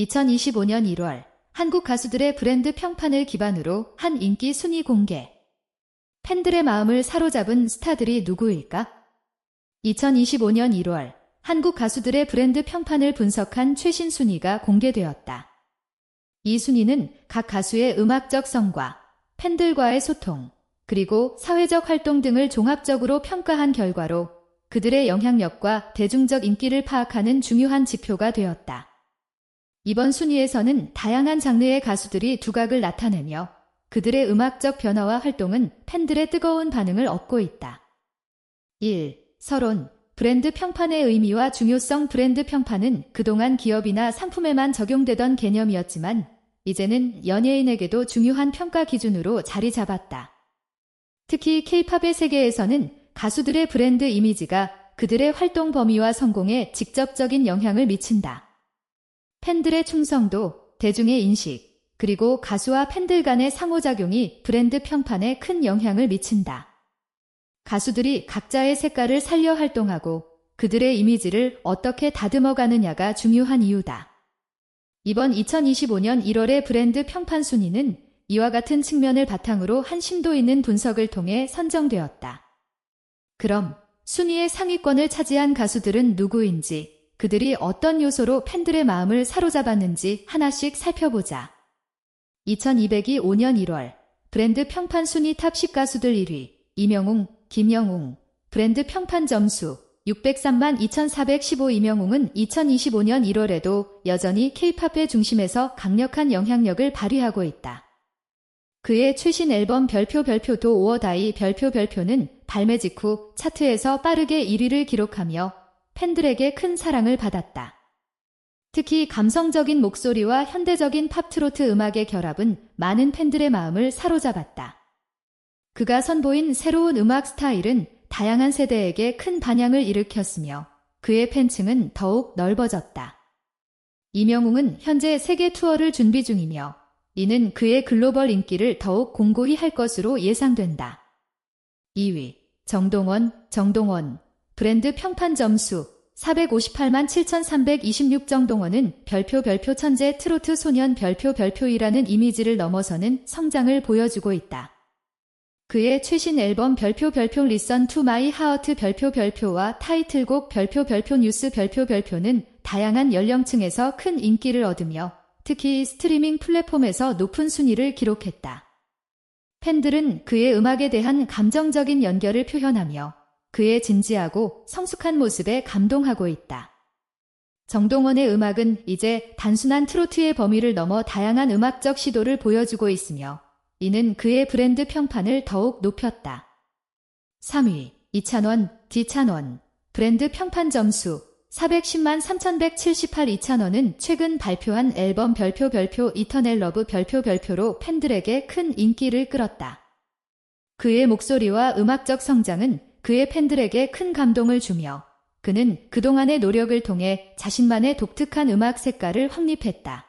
2025년 1월 한국 가수들의 브랜드 평판을 기반으로 한 인기 순위 공개. 팬들의 마음을 사로잡은 스타들이 누구일까? 2025년 1월 한국 가수들의 브랜드 평판을 분석한 최신 순위가 공개되었다. 이 순위는 각 가수의 음악적 성과, 팬들과의 소통, 그리고 사회적 활동 등을 종합적으로 평가한 결과로 그들의 영향력과 대중적 인기를 파악하는 중요한 지표가 되었다. 이번 순위에서는 다양한 장르의 가수들이 두각을 나타내며 그들의 음악적 변화와 활동은 팬들의 뜨거운 반응을 얻고 있다. 1. 서론 브랜드 평판의 의미와 중요성 브랜드 평판은 그동안 기업이나 상품에만 적용되던 개념이었지만 이제는 연예인에게도 중요한 평가 기준으로 자리 잡았다. 특히 케이팝의 세계에서는 가수들의 브랜드 이미지가 그들의 활동 범위와 성공에 직접적인 영향을 미친다. 팬들의 충성도, 대중의 인식, 그리고 가수와 팬들 간의 상호작용이 브랜드 평판에 큰 영향을 미친다. 가수들이 각자의 색깔을 살려 활동하고 그들의 이미지를 어떻게 다듬어 가느냐가 중요한 이유다. 이번 2025년 1월의 브랜드 평판 순위는 이와 같은 측면을 바탕으로 한 심도 있는 분석을 통해 선정되었다. 그럼 순위의 상위권을 차지한 가수들은 누구인지, 그들이 어떤 요소로 팬들의 마음을 사로잡았는지 하나씩 살펴보자. 2202 5년 1월 브랜드 평판 순위 탑 10 가수들 1위 이명웅, 김영웅 브랜드 평판 점수 603만 2415 이명웅은 2025년 1월에도 여전히 케이팝의 중심에서 강력한 영향력을 발휘하고 있다. 그의 최신 앨범 별표 별표도 오어다이 별표 별표는 발매 직후 차트에서 빠르게 1위를 기록하며 팬들에게 큰 사랑을 받았다. 특히 감성적인 목소리와 현대적인 팝트로트 음악의 결합은 많은 팬들의 마음을 사로잡았다. 그가 선보인 새로운 음악 스타일은 다양한 세대에게 큰 반향을 일으켰으며 그의 팬층은 더욱 넓어졌다. 이명웅은 현재 세계 투어를 준비 중이며 이는 그의 글로벌 인기를 더욱 공고히 할 것으로 예상된다. 2위 정동원, 정동원 브랜드 평판 점수 458만 7,326 정동원은 별표 별표 천재 트로트 소년 별표 별표이라는 이미지를 넘어서는 성장을 보여주고 있다. 그의 최신 앨범 별표 별표 리선 투 마이 하어트 별표 별표와 타이틀곡 별표 별표 뉴스 별표 별표는 다양한 연령층에서 큰 인기를 얻으며 특히 스트리밍 플랫폼에서 높은 순위를 기록했다. 팬들은 그의 음악에 대한 감정적인 연결을 표현하며 그의 진지하고 성숙한 모습에 감동하고 있다. 정동원의 음악은 이제 단순한 트로트의 범위를 넘어 다양한 음악적 시도를 보여주고 있으며 이는 그의 브랜드 평판을 더욱 높였다. 3위 이찬원, 디찬원 브랜드 평판 점수 410만 3178 이찬원은 최근 발표한 앨범 별표 별표 이터넬 러브 별표 별표로 팬들에게 큰 인기를 끌었다. 그의 목소리와 음악적 성장은 그의 팬들에게 큰 감동을 주며 그는 그동안의 노력을 통해 자신만의 독특한 음악 색깔을 확립했다.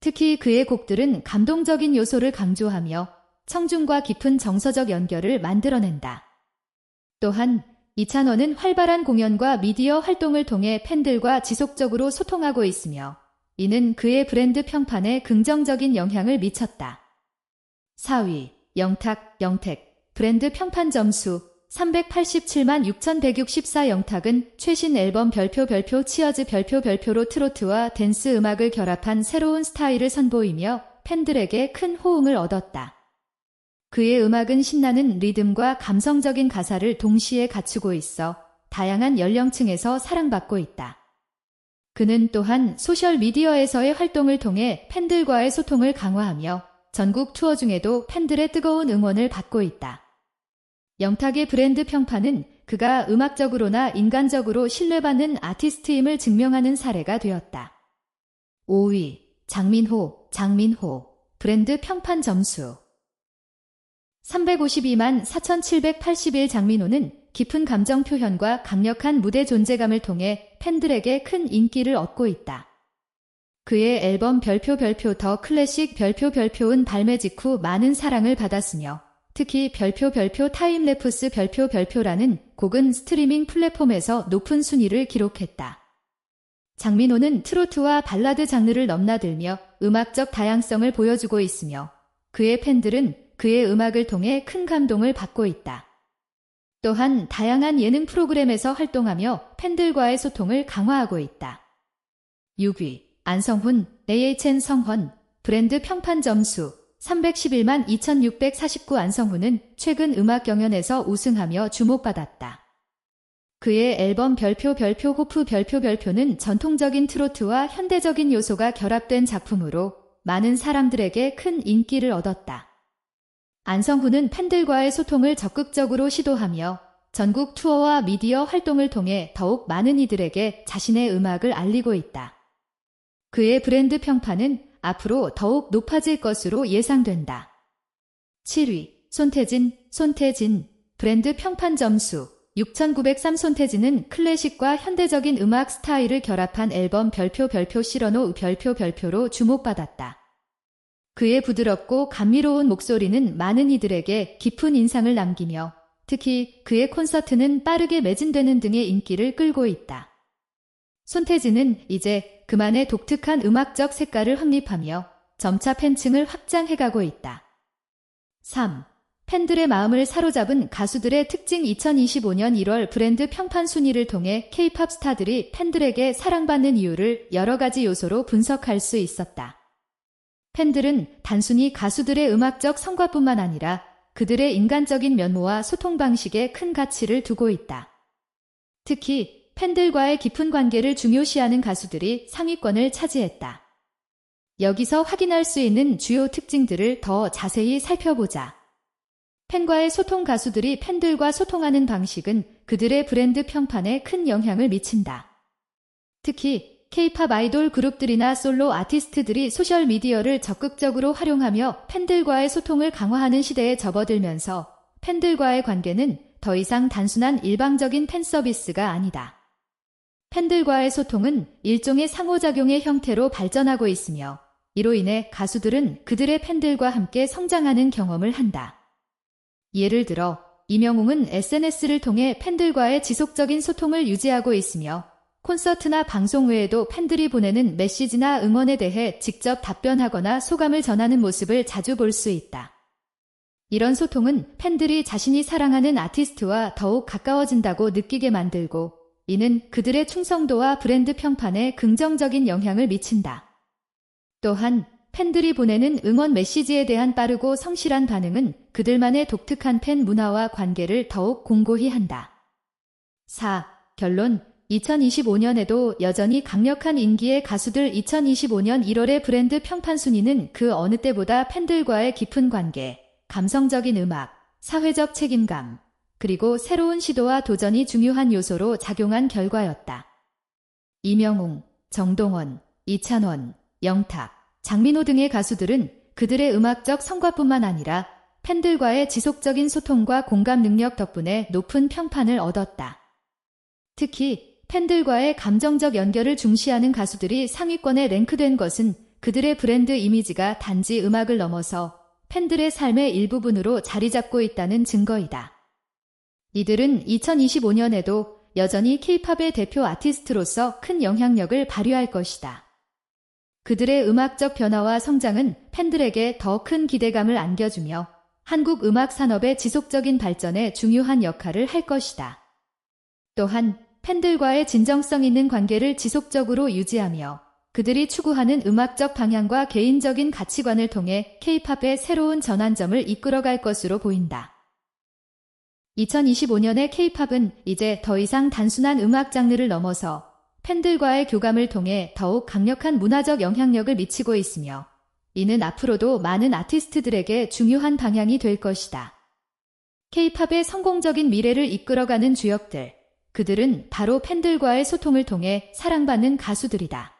특히 그의 곡들은 감동적인 요소를 강조하며 청중과 깊은 정서적 연결을 만들어낸다. 또한 이찬원은 활발한 공연과 미디어 활동을 통해 팬들과 지속적으로 소통하고 있으며 이는 그의 브랜드 평판에 긍정적인 영향을 미쳤다. 4위 영탁, 영택 브랜드 평판 점수 387만 6164 영탁은 최신 앨범 별표 별표 치어즈 별표 별표로 트로트와 댄스 음악을 결합한 새로운 스타일을 선보이며 팬들에게 큰 호응을 얻었다. 그의 음악은 신나는 리듬과 감성적인 가사를 동시에 갖추고 있어 다양한 연령층에서 사랑받고 있다. 그는 또한 소셜미디어에서의 활동을 통해 팬들과의 소통을 강화하며 전국 투어 중에도 팬들의 뜨거운 응원을 받고 있다. 영탁의 브랜드 평판은 그가 음악적으로나 인간적으로 신뢰받는 아티스트임을 증명하는 사례가 되었다. 5위 장민호, 장민호 브랜드 평판 점수 352만 4781 장민호는 깊은 감정 표현과 강력한 무대 존재감을 통해 팬들에게 큰 인기를 얻고 있다. 그의 앨범 별표 별표 더 클래식 별표 별표은 발매 직후 많은 사랑을 받았으며 특히 별표 별표 타임랩프스 별표 별표라는 곡은 스트리밍 플랫폼에서 높은 순위를 기록했다. 장민호는 트로트와 발라드 장르를 넘나들며 음악적 다양성을 보여주고 있으며 그의 팬들은 그의 음악을 통해 큰 감동을 받고 있다. 또한 다양한 예능 프로그램에서 활동하며 팬들과의 소통을 강화하고 있다. 6위 안성훈, AHN 성헌, 브랜드 평판 점수 311만 2649 안성훈은 최근 음악 경연에서 우승하며 주목받았다. 그의 앨범 별표 별표 호프 별표 별표는 전통적인 트로트와 현대적인 요소가 결합된 작품으로 많은 사람들에게 큰 인기를 얻었다. 안성훈은 팬들과의 소통을 적극적으로 시도하며 전국 투어와 미디어 활동을 통해 더욱 많은 이들에게 자신의 음악을 알리고 있다. 그의 브랜드 평판은 앞으로 더욱 높아질 것으로 예상된다. 7위 손태진, 손태진 브랜드 평판 점수 6903 손태진은 클래식과 현대적인 음악 스타일을 결합한 앨범 별표 별표 시러노 별표 별표로 주목받았다. 그의 부드럽고 감미로운 목소리는 많은 이들에게 깊은 인상을 남기며 특히 그의 콘서트는 빠르게 매진되는 등의 인기를 끌고 있다. 손태진은 이제 그만의 독특한 음악적 색깔을 확립하며 점차 팬층을 확장해가고 있다. 3. 팬들의 마음을 사로잡은 가수들의 특징 2025년 1월 브랜드 평판 순위를 통해 K-팝 스타들이 팬들에게 사랑받는 이유를 여러 가지 요소로 분석할 수 있었다. 팬들은 단순히 가수들의 음악적 성과뿐만 아니라 그들의 인간적인 면모와 소통 방식에 큰 가치를 두고 있다. 특히 팬들과의 깊은 관계를 중요시하는 가수들이 상위권을 차지했다. 여기서 확인할 수 있는 주요 특징들을 더 자세히 살펴보자. 팬과의 소통 가수들이 팬들과 소통하는 방식은 그들의 브랜드 평판에 큰 영향을 미친다. 특히 K-팝 아이돌 그룹들이나 솔로 아티스트들이 소셜미디어를 적극적으로 활용하며 팬들과의 소통을 강화하는 시대에 접어들면서 팬들과의 관계는 더 이상 단순한 일방적인 팬 서비스가 아니다. 팬들과의 소통은 일종의 상호작용의 형태로 발전하고 있으며 이로 인해 가수들은 그들의 팬들과 함께 성장하는 경험을 한다. 예를 들어 이명웅은 SNS를 통해 팬들과의 지속적인 소통을 유지하고 있으며 콘서트나 방송 외에도 팬들이 보내는 메시지나 응원에 대해 직접 답변하거나 소감을 전하는 모습을 자주 볼 수 있다. 이런 소통은 팬들이 자신이 사랑하는 아티스트와 더욱 가까워진다고 느끼게 만들고 이는 그들의 충성도와 브랜드 평판에 긍정적인 영향을 미친다. 또한 팬들이 보내는 응원 메시지에 대한 빠르고 성실한 반응은 그들만의 독특한 팬 문화와 관계를 더욱 공고히 한다. 4. 결론 2025년에도 여전히 강력한 인기의 가수들 2025년 1월의 브랜드 평판 순위는 그 어느 때보다 팬들과의 깊은 관계, 감성적인 음악, 사회적 책임감, 그리고 새로운 시도와 도전이 중요한 요소로 작용한 결과였다. 이명웅, 정동원, 이찬원, 영탁, 장민호 등의 가수들은 그들의 음악적 성과뿐만 아니라 팬들과의 지속적인 소통과 공감 능력 덕분에 높은 평판을 얻었다. 특히 팬들과의 감정적 연결을 중시하는 가수들이 상위권에 랭크된 것은 그들의 브랜드 이미지가 단지 음악을 넘어서 팬들의 삶의 일부분으로 자리 잡고 있다는 증거이다. 이들은 2025년에도 여전히 케이팝의 대표 아티스트로서 큰 영향력을 발휘할 것이다. 그들의 음악적 변화와 성장은 팬들에게 더 큰 기대감을 안겨주며 한국 음악 산업의 지속적인 발전에 중요한 역할을 할 것이다. 또한 팬들과의 진정성 있는 관계를 지속적으로 유지하며 그들이 추구하는 음악적 방향과 개인적인 가치관을 통해 케이팝의 새로운 전환점을 이끌어갈 것으로 보인다. 2025년의 케이팝은 이제 더 이상 단순한 음악 장르를 넘어서 팬들과의 교감을 통해 더욱 강력한 문화적 영향력을 미치고 있으며 이는 앞으로도 많은 아티스트들에게 중요한 방향이 될 것이다. 케이팝의 성공적인 미래를 이끌어가는 주역들, 그들은 바로 팬들과의 소통을 통해 사랑받는 가수들이다.